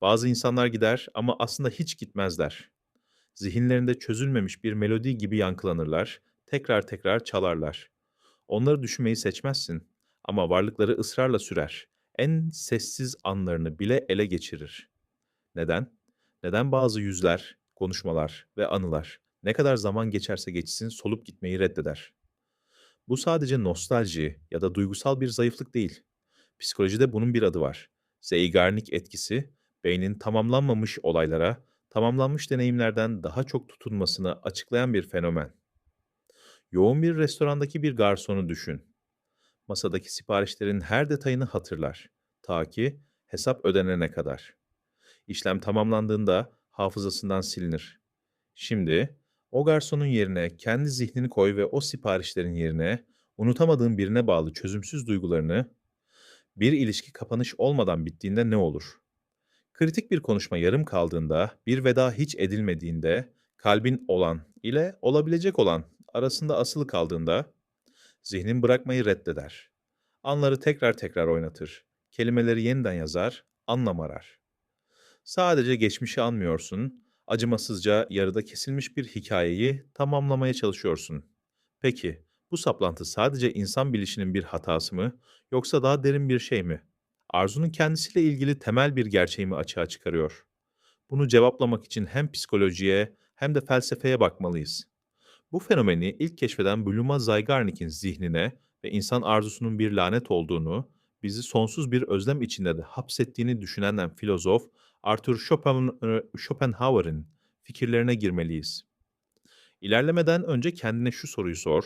Bazı insanlar gider ama aslında hiç gitmezler. Zihinlerinde çözülmemiş bir melodi gibi yankılanırlar, tekrar tekrar çalarlar. Onları düşünmeyi seçmezsin ama varlıkları ısrarla sürer. En sessiz anlarını bile ele geçirir. Neden? Neden bazı yüzler, konuşmalar ve anılar ne kadar zaman geçerse geçsin solup gitmeyi reddeder? Bu sadece nostalji ya da duygusal bir zayıflık değil. Psikolojide bunun bir adı var. Zeigarnik etkisi, beynin tamamlanmamış olaylara, tamamlanmış deneyimlerden daha çok tutunmasını açıklayan bir fenomen. Yoğun bir restorandaki bir garsonu düşün. Masadaki siparişlerin her detayını hatırlar. Ta ki hesap ödenene kadar. İşlem tamamlandığında hafızasından silinir. Şimdi o garsonun yerine kendi zihnini koy ve o siparişlerin yerine unutamadığın birine bağlı çözümsüz duygularını bir ilişki kapanış olmadan bittiğinde ne olur? Kritik bir konuşma yarım kaldığında, bir veda hiç edilmediğinde, kalbin olan ile olabilecek olan arasında asılı kaldığında zihnin bırakmayı reddeder. Anları tekrar tekrar oynatır. Kelimeleri yeniden yazar, anlam arar. Sadece geçmişi anmıyorsun, acımasızca yarıda kesilmiş bir hikayeyi tamamlamaya çalışıyorsun. Peki, bu saplantı sadece insan bilişinin bir hatası mı yoksa daha derin bir şey mi? Arzunun kendisiyle ilgili temel bir gerçeği mi açığa çıkarıyor? Bunu cevaplamak için hem psikolojiye hem de felsefeye bakmalıyız. Bu fenomeni ilk keşfeden Bluma Zygarnik'in zihnine ve insan arzusunun bir lanet olduğunu, bizi sonsuz bir özlem içinde de hapsettiğini düşünen filozof Arthur Schopen- Schopenhauer'in fikirlerine girmeliyiz. İlerlemeden önce kendine şu soruyu sor.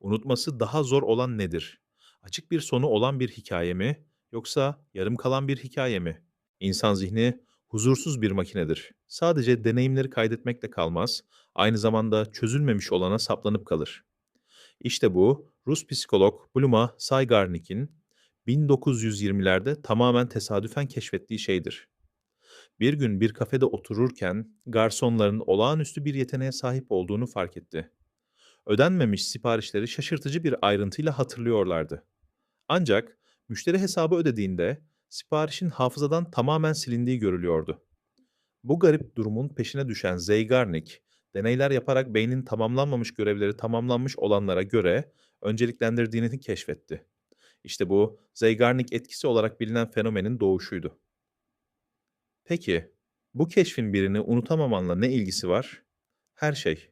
Unutması daha zor olan nedir? Açık bir sonu olan bir hikaye mi yoksa yarım kalan bir hikaye mi? İnsan zihni huzursuz bir makinedir. Sadece deneyimleri kaydetmekle kalmaz, aynı zamanda çözülmemiş olana saplanıp kalır. İşte bu Rus psikolog Bluma Zygarnik'in 1920'lerde tamamen tesadüfen keşfettiği şeydir. Bir gün bir kafede otururken garsonların olağanüstü bir yeteneğe sahip olduğunu fark etti. Ödenmemiş siparişleri şaşırtıcı bir ayrıntıyla hatırlıyorlardı. Ancak müşteri hesabı ödediğinde siparişin hafızadan tamamen silindiği görülüyordu. Bu garip durumun peşine düşen Zeigarnik, deneyler yaparak beynin tamamlanmamış görevleri tamamlanmış olanlara göre önceliklendirdiğini keşfetti. İşte bu Zeigarnik etkisi olarak bilinen fenomenin doğuşuydu. Peki, bu keşfin birini unutamamanla ne ilgisi var? Her şey.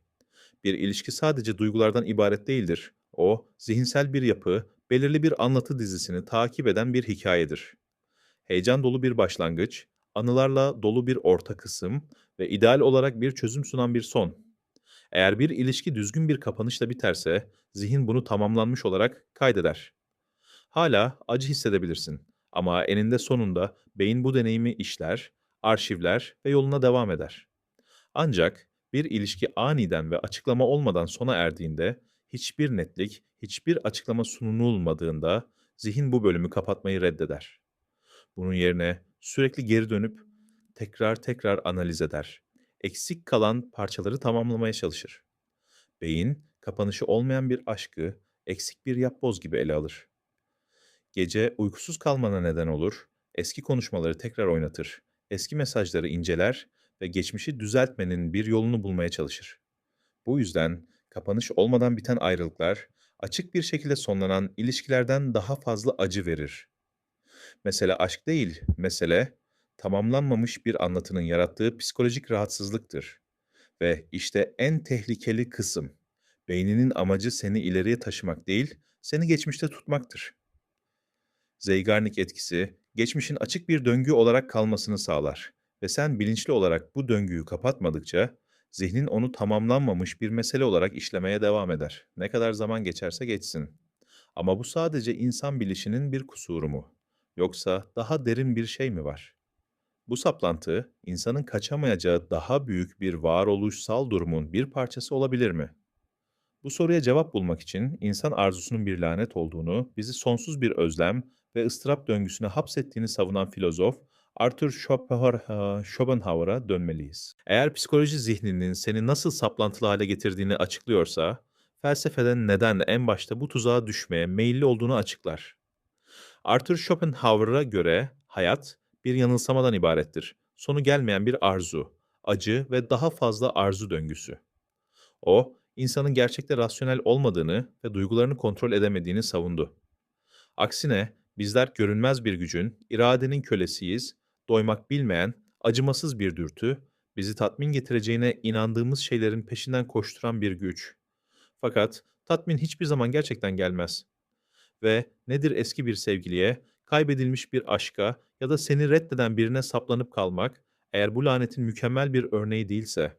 Bir ilişki sadece duygulardan ibaret değildir. O, zihinsel bir yapı, belirli bir anlatı dizisini takip eden bir hikayedir. Heyecan dolu bir başlangıç, anılarla dolu bir orta kısım ve ideal olarak bir çözüm sunan bir son. Eğer bir ilişki düzgün bir kapanışla biterse, zihin bunu tamamlanmış olarak kaydeder. Hala acı hissedebilirsin ama eninde sonunda beyin bu deneyimi işler, arşivler ve yoluna devam eder. Ancak bir ilişki aniden ve açıklama olmadan sona erdiğinde, hiçbir netlik, hiçbir açıklama sunulmadığında zihin bu bölümü kapatmayı reddeder. Bunun yerine sürekli geri dönüp tekrar tekrar analiz eder. Eksik kalan parçaları tamamlamaya çalışır. Beyin, kapanışı olmayan bir aşkı eksik bir yapboz gibi ele alır. Gece uykusuz kalmana neden olur, eski konuşmaları tekrar oynatır, eski mesajları inceler ve geçmişi düzeltmenin bir yolunu bulmaya çalışır. Bu yüzden kapanış olmadan biten ayrılıklar açık bir şekilde sonlanan ilişkilerden daha fazla acı verir. Mesele aşk değil, mesele tamamlanmamış bir anlatının yarattığı psikolojik rahatsızlıktır. Ve işte en tehlikeli kısım. Beyninin amacı seni ileriye taşımak değil, seni geçmişte tutmaktır. Zeigarnik etkisi, geçmişin açık bir döngü olarak kalmasını sağlar ve sen bilinçli olarak bu döngüyü kapatmadıkça zihnin onu tamamlanmamış bir mesele olarak işlemeye devam eder. Ne kadar zaman geçerse geçsin. Ama bu sadece insan bilişinin bir kusuru mu? Yoksa daha derin bir şey mi var? Bu saplantı, insanın kaçamayacağı daha büyük bir varoluşsal durumun bir parçası olabilir mi? Bu soruya cevap bulmak için insan arzusunun bir lanet olduğunu, bizi sonsuz bir özlem ve ıstırap döngüsüne hapsettiğini savunan filozof Arthur Schopenhauer- Schopenhauer'a dönmeliyiz. Eğer psikoloji zihninin seni nasıl saplantılı hale getirdiğini açıklıyorsa, felsefeden neden en başta bu tuzağa düşmeye meyilli olduğunu açıklar. Arthur Schopenhauer'a göre hayat bir yanılsamadan ibarettir. sonu gelmeyen bir arzu, acı ve daha fazla arzu döngüsü. O, insanın gerçekte rasyonel olmadığını ve duygularını kontrol edemediğini savundu. Aksine bizler görünmez bir gücün, iradenin kölesiyiz, doymak bilmeyen, acımasız bir dürtü, bizi tatmin getireceğine inandığımız şeylerin peşinden koşturan bir güç. Fakat tatmin hiçbir zaman gerçekten gelmez. Ve nedir eski bir sevgiliye, kaybedilmiş bir aşka ya da seni reddeden birine saplanıp kalmak, eğer bu lanetin mükemmel bir örneği değilse,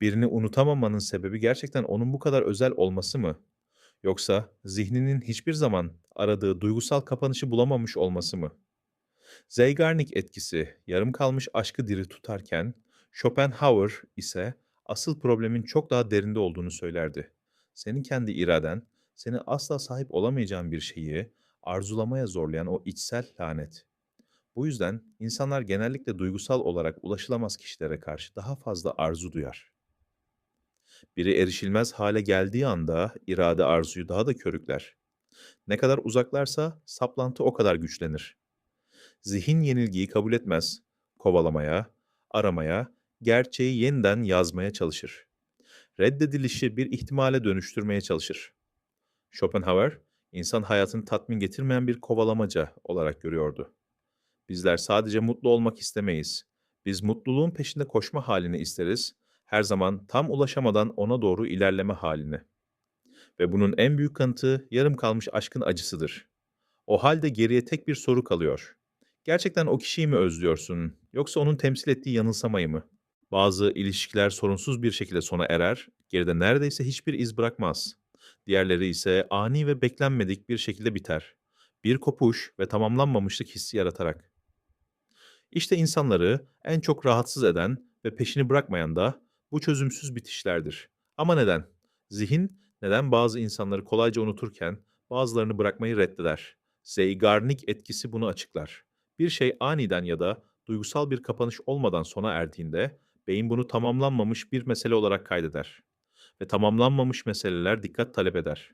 birini unutamamanın sebebi gerçekten onun bu kadar özel olması mı? Yoksa zihninin hiçbir zaman aradığı duygusal kapanışı bulamamış olması mı? Zeigarnik etkisi yarım kalmış aşkı diri tutarken, Schopenhauer ise asıl problemin çok daha derinde olduğunu söylerdi. Senin kendi iraden, seni asla sahip olamayacağın bir şeyi arzulamaya zorlayan o içsel lanet. Bu yüzden insanlar genellikle duygusal olarak ulaşılamaz kişilere karşı daha fazla arzu duyar. Biri erişilmez hale geldiği anda irade arzuyu daha da körükler. Ne kadar uzaklarsa saplantı o kadar güçlenir. Zihin yenilgiyi kabul etmez. Kovalamaya, aramaya, gerçeği yeniden yazmaya çalışır. Reddedilişi bir ihtimale dönüştürmeye çalışır. Schopenhauer, insan hayatını tatmin getirmeyen bir kovalamaca olarak görüyordu. Bizler sadece mutlu olmak istemeyiz. Biz mutluluğun peşinde koşma halini isteriz, her zaman tam ulaşamadan ona doğru ilerleme halini. Ve bunun en büyük kanıtı yarım kalmış aşkın acısıdır. O halde geriye tek bir soru kalıyor. Gerçekten o kişiyi mi özlüyorsun, yoksa onun temsil ettiği yanılsamayı mı? Bazı ilişkiler sorunsuz bir şekilde sona erer, geride neredeyse hiçbir iz bırakmaz. Diğerleri ise ani ve beklenmedik bir şekilde biter. Bir kopuş ve tamamlanmamışlık hissi yaratarak. İşte insanları en çok rahatsız eden ve peşini bırakmayan da bu çözümsüz bitişlerdir. Ama neden? Zihin neden bazı insanları kolayca unuturken bazılarını bırakmayı reddeder? Zeigarnik etkisi bunu açıklar. Bir şey aniden ya da duygusal bir kapanış olmadan sona erdiğinde beyin bunu tamamlanmamış bir mesele olarak kaydeder ve tamamlanmamış meseleler dikkat talep eder.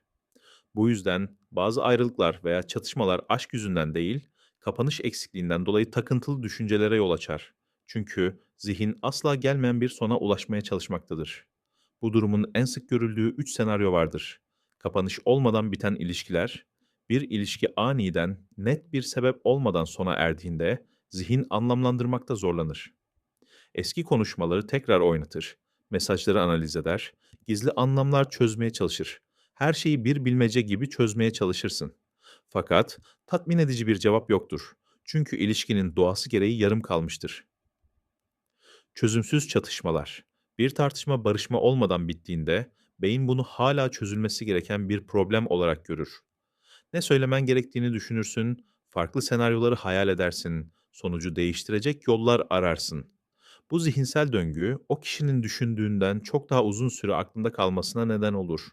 Bu yüzden bazı ayrılıklar veya çatışmalar aşk yüzünden değil, kapanış eksikliğinden dolayı takıntılı düşüncelere yol açar. Çünkü zihin asla gelmeyen bir sona ulaşmaya çalışmaktadır. Bu durumun en sık görüldüğü üç senaryo vardır. Kapanış olmadan biten ilişkiler, bir ilişki aniden, net bir sebep olmadan sona erdiğinde zihin anlamlandırmakta zorlanır. Eski konuşmaları tekrar oynatır, mesajları analiz eder, gizli anlamlar çözmeye çalışır. Her şeyi bir bilmece gibi çözmeye çalışırsın. Fakat tatmin edici bir cevap yoktur. Çünkü ilişkinin doğası gereği yarım kalmıştır. Çözümsüz çatışmalar. Bir tartışma barışma olmadan bittiğinde beyin bunu hala çözülmesi gereken bir problem olarak görür. Ne söylemen gerektiğini düşünürsün, farklı senaryoları hayal edersin, sonucu değiştirecek yollar ararsın. Bu zihinsel döngü o kişinin düşündüğünden çok daha uzun süre aklında kalmasına neden olur.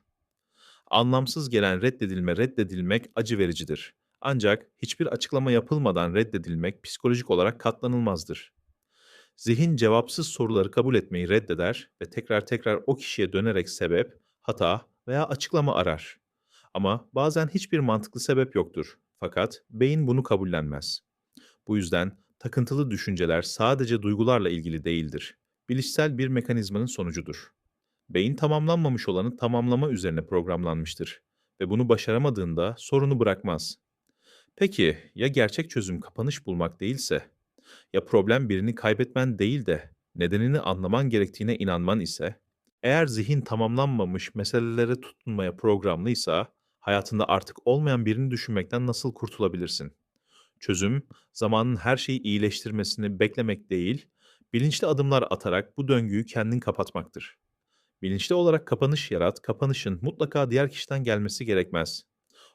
Anlamsız gelen reddedilme reddedilmek acı vericidir. Ancak hiçbir açıklama yapılmadan reddedilmek psikolojik olarak katlanılmazdır. Zihin cevapsız soruları kabul etmeyi reddeder ve tekrar tekrar o kişiye dönerek sebep, hata veya açıklama arar. Ama bazen hiçbir mantıklı sebep yoktur. Fakat beyin bunu kabullenmez. Bu yüzden takıntılı düşünceler sadece duygularla ilgili değildir. Bilişsel bir mekanizmanın sonucudur. Beyin tamamlanmamış olanı tamamlama üzerine programlanmıştır ve bunu başaramadığında sorunu bırakmaz. Peki ya gerçek çözüm kapanış bulmak değilse? Ya problem birini kaybetmen değil de nedenini anlaman gerektiğine inanman ise? Eğer zihin tamamlanmamış meselelere tutunmaya programlıysa, hayatında artık olmayan birini düşünmekten nasıl kurtulabilirsin? Çözüm, zamanın her şeyi iyileştirmesini beklemek değil, bilinçli adımlar atarak bu döngüyü kendin kapatmaktır. Bilinçli olarak kapanış yarat, kapanışın mutlaka diğer kişiden gelmesi gerekmez.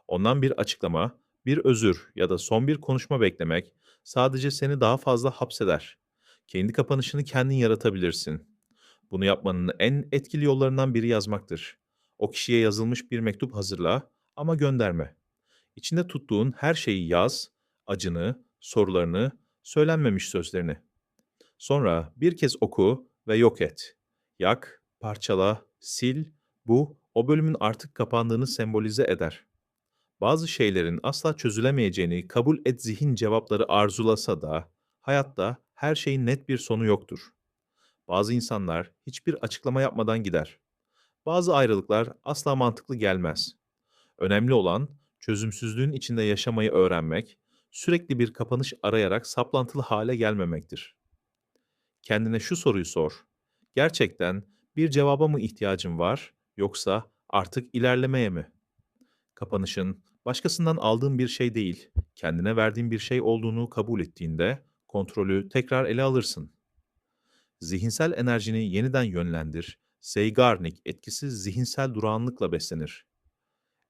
Ondan bir açıklama, bir özür ya da son bir konuşma beklemek sadece seni daha fazla hapseder. Kendi kapanışını kendin yaratabilirsin. Bunu yapmanın en etkili yollarından biri yazmaktır. O kişiye yazılmış bir mektup hazırla ama gönderme. İçinde tuttuğun her şeyi yaz, acını, sorularını, söylenmemiş sözlerini. Sonra bir kez oku ve yok et. Yak, parçala, sil, bu o bölümün artık kapandığını sembolize eder. Bazı şeylerin asla çözülemeyeceğini kabul et zihin cevapları arzulasa da hayatta Her şeyin net bir sonu yoktur. Bazı insanlar hiçbir açıklama yapmadan gider. Bazı ayrılıklar asla mantıklı gelmez. Önemli olan çözümsüzlüğün içinde yaşamayı öğrenmek, sürekli bir kapanış arayarak saplantılı hale gelmemektir. Kendine şu soruyu sor. Gerçekten bir cevaba mı ihtiyacın var yoksa artık ilerlemeye mi? Kapanışın başkasından aldığın bir şey değil, kendine verdiğin bir şey olduğunu kabul ettiğinde kontrolü tekrar ele alırsın. Zihinsel enerjini yeniden yönlendir. Zeigarnik etkisi zihinsel durağanlıkla beslenir.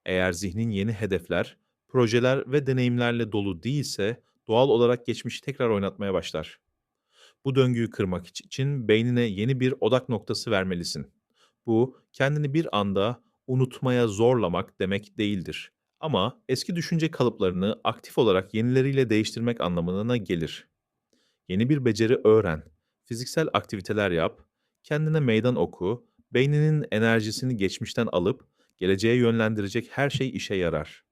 Eğer zihnin yeni hedefler, projeler ve deneyimlerle dolu değilse doğal olarak geçmişi tekrar oynatmaya başlar. Bu döngüyü kırmak için beynine yeni bir odak noktası vermelisin. Bu kendini bir anda unutmaya zorlamak demek değildir. Ama eski düşünce kalıplarını aktif olarak yenileriyle değiştirmek anlamına gelir. Yeni bir beceri öğren, fiziksel aktiviteler yap, kendine meydan oku, beyninin enerjisini geçmişten alıp geleceğe yönlendirecek her şey işe yarar.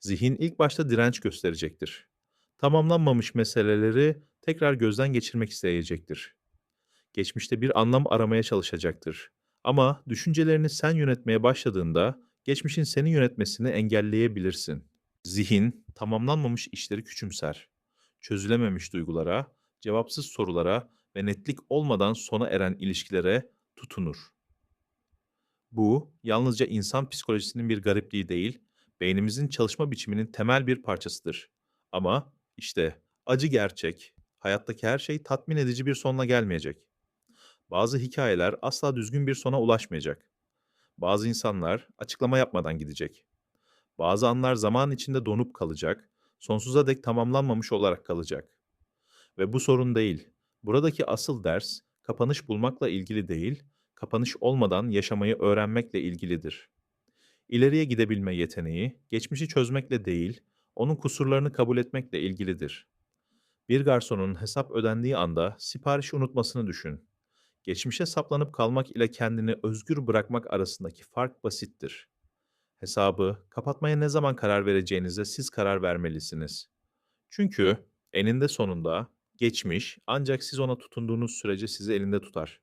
Zihin ilk başta direnç gösterecektir. Tamamlanmamış meseleleri tekrar gözden geçirmek isteyecektir. Geçmişte bir anlam aramaya çalışacaktır. Ama düşüncelerini sen yönetmeye başladığında geçmişin seni yönetmesini engelleyebilirsin. Zihin tamamlanmamış işleri küçümser. Çözülememiş duygulara, cevapsız sorulara ve netlik olmadan sona eren ilişkilere tutunur. Bu yalnızca insan psikolojisinin bir garipliği değil, beynimizin çalışma biçiminin temel bir parçasıdır. Ama işte acı gerçek, hayattaki her şey tatmin edici bir sonla gelmeyecek. Bazı hikayeler asla düzgün bir sona ulaşmayacak. Bazı insanlar açıklama yapmadan gidecek. Bazı anlar zaman içinde donup kalacak, sonsuza dek tamamlanmamış olarak kalacak. Ve bu sorun değil. Buradaki asıl ders kapanış bulmakla ilgili değil, kapanış olmadan yaşamayı öğrenmekle ilgilidir. İleriye gidebilme yeteneği, geçmişi çözmekle değil, onun kusurlarını kabul etmekle ilgilidir. Bir garsonun hesap ödendiği anda siparişi unutmasını düşün. Geçmişe saplanıp kalmak ile kendini özgür bırakmak arasındaki fark basittir. Hesabı kapatmaya ne zaman karar vereceğinize siz karar vermelisiniz. Çünkü eninde sonunda geçmiş ancak siz ona tutunduğunuz sürece sizi elinde tutar.